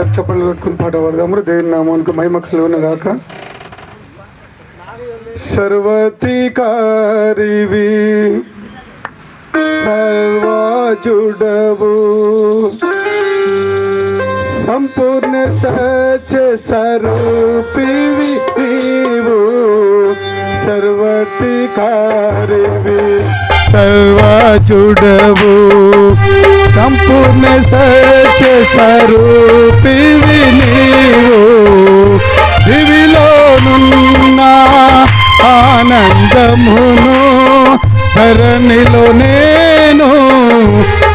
అందరు చప్పట్లు కొట్టుకుని పాట పాడదాము. దేవుని నామానికి మహిమ కలుగును గాక సర్వతికారివి సర్వాజుడవు. సంపూర్ణ సచ స్వరూపివి నీవు. సర్వతికారివి సర్వాజుడవు. సంపూర్ణ చేశారు స్వరూపివి నీవు దివిలోనున్న ఆనందమును ధరణిలో నేను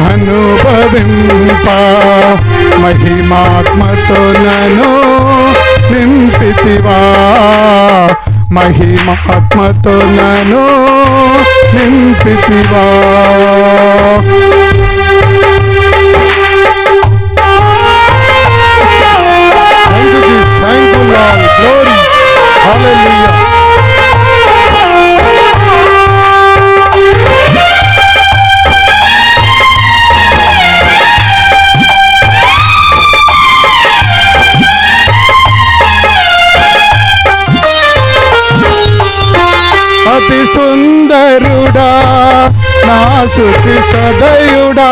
అనుభవింప. మహిమాత్మతో నను నింపితివా. మహిమాత్మతో నను నింపితివా. అతి సుందరుడా నా సుతి సదయుడా.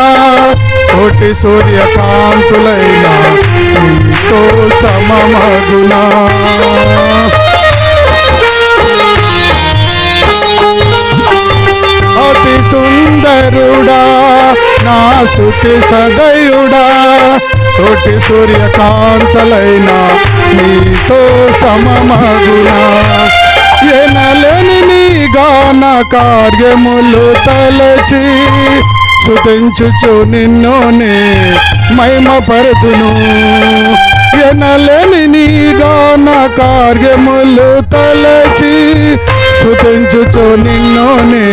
కోటి సూర్యకాంతులైనా నీతో సమమగునా. అతి సుందరుడా నా సుతి సదయుడా. కోటి సూర్యకాంతలైనా నీతో సమమగునా. ఎనలేని నీ గాన కార్యములు తలచి సుతించుచు నిన్నునే మహిమ పరదును ఎనలేని నీ గాన కార్యములు తలచి సుతించుచు నిన్నునే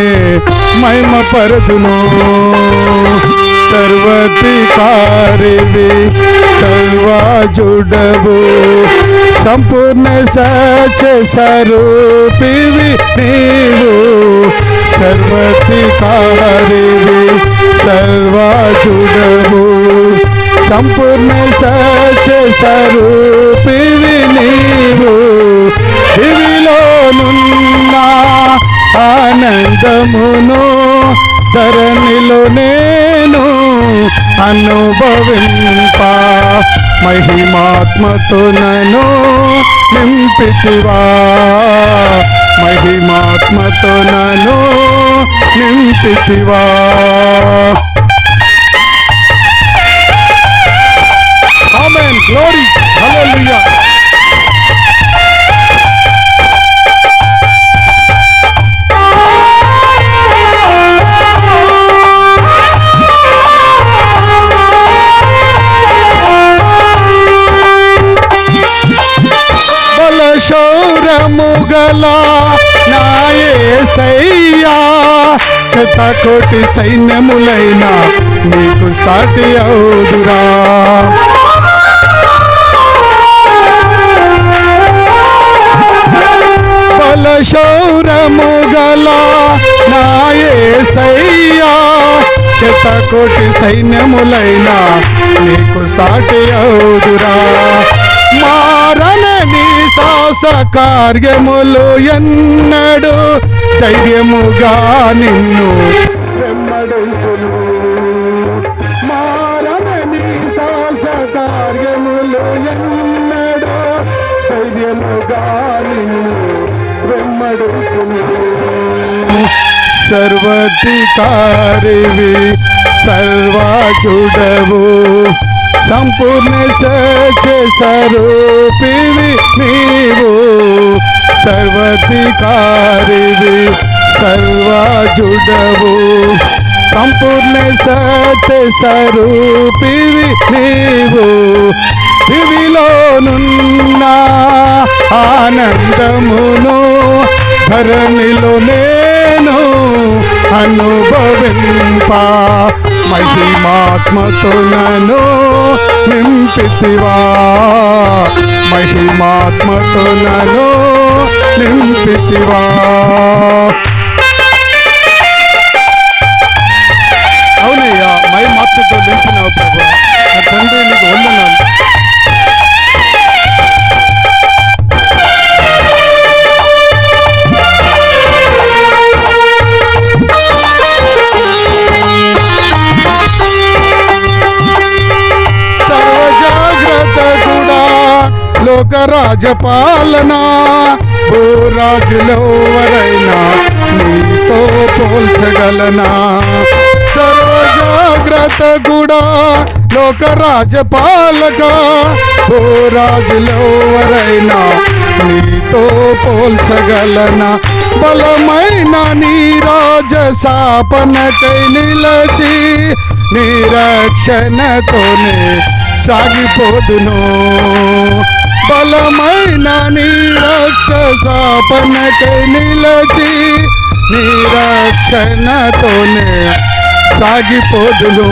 మహిమ పరదును సర్వతికారివి సర్వాజుడవు. సంపూర్ణ సచ స్వరూపివి నీవు. సర్వతికారివి సర్వాజుడవు. సంపూర్ణ సచ స్వరూపివి నీవు. దివిలోనున్న ఆనందమును ధరణిలో నేను అనుభవింప మహిమాత్మతో నను నింపితివా. మహిమాత్మతో నను నింపితివా. ఆమెన్ గ్లోరీ గల నాయసయ్యా కోటి సైన్యములైన నీకు సాటి అవుదురా. బల శౌరము గల నాయసయ్యా కోటి సైన్యములైన నీకు సాటి అవుదురా. సాస కార్యములు ఎన్నడు ధైర్యముగా నిన్ను వెంబడించును. మారనని సాస కార్యములు ఎన్నడు ధైర్యముగా నిన్ను వెంబడించును. సర్వధికారివి సర్వాజుడవు సంపూర్ణ సచ స్వరూపివి నీవు సర్వధికారివి సర్వజుడవు. సంపూర్ణ సచ స్వరూపివి నీవు దివిలోనున్న ఆనందమును ధరణిలో అనుభవింప మహిమాత్మతో నను నింపితివా. మహిమాత్మతో నను నింపితివా. అవునయ్యా మహిమాత్మతో నింపినావు ప్రభు. తండ్రి నీకు వందన లోక రాజపాలన భూరాజులెవరైనా నీతో పోల్చగలనా సర్వజాగ్రత్త కూడా లోక రాజపాలక భూరాజులెవరైనా నీతో పోల్చగలనా బలమైన నీ రాజశాపనకై నిలచి నీ రక్షణతోనే సాగిపోదును బలమైన నీ రక్షసాపనకై నిలచి నీ రక్షణతోనే సాగిపోదును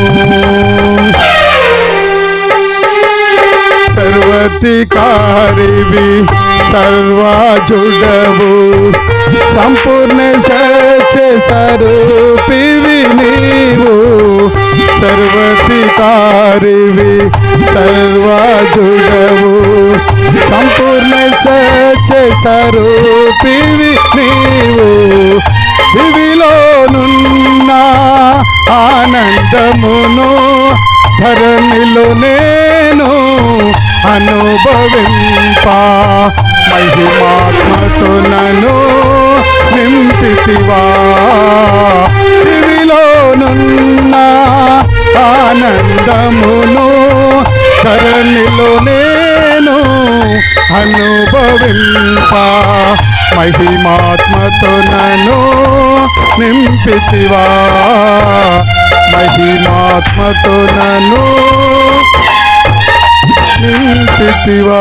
సర్వతికారివి సర్వాజుడవు సంపూర్ణ సచ సరూపివి నీవు సర్వతికారివి సర్వాజుడవు సంపూర్ణ సచ సరూపివి నీవు దివిలోనున్న ఆనందమును ధరణిలో నేను అనుభవింప. మహిమాత్మతో నన్ను నింపితివా. అనుభవింప. మహిమాత్మతో నన్ను నింపితివా. మహిమాత్మతో నన్ను నింపితివా.